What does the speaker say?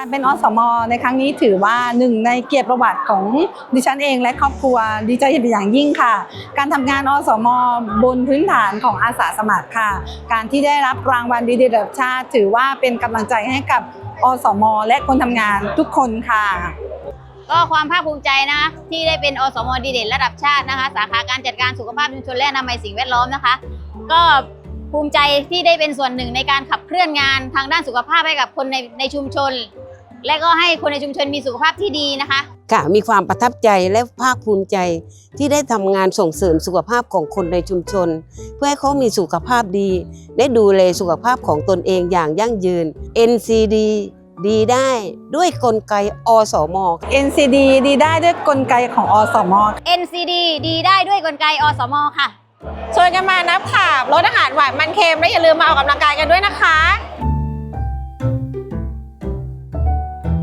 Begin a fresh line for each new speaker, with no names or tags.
การเป็นอสมในครั้งนี้ถือว่าหนึ่งในเกียรติประวัติของดิฉันเองและครอบครัวดีใจเป็นอย่างยิ่งค่ะ การทำงานอสมบนพื้นฐานของอาสาสมัครค่ะ การที่ได้รับรางวัลดีเด่นระดับชาติ ถือว่าเป็นกำลังใจให้กับอสม และคนทำงานทุกคนค่ะ
ก็ความภาคภูมิใจนะคะที่ได้เป็นอสมดีเด่นระดับชาตินะคะ สาขาการจัดการสุขภาพชุมชนและอนามัยสิ่งแวดล้อมนะคะ ก็ภูมิใจที่ได้เป็นส่วนหนึ่งในการขับเคลื่อนงานทางด้านสุขภาพให้กับคนในในชุมชน และก็ให้คนในชุมชนมีสุขภาพที่ดีนะคะ
ค่ะมีความประทับใจและภาคภูมิใจที่ได้ทำงานส่งเสริมสุขภาพของคนในชุมชน เพื่อให้เขามีสุขภาพดี ได้ดูแลสุขภาพของตนเองอย่างยั่งยืน NCD ดีได้ด้วยกลไกอสม
NCD ดีได้ด้วยกลไกของอสม
NCD ดีได้ด้วยกลไกอสมค่ะ
ชวนกันมานับขาบลดอาหารหวานมันเค็มและอย่าลืมมาออกกำลังกายกันด้วยนะคะ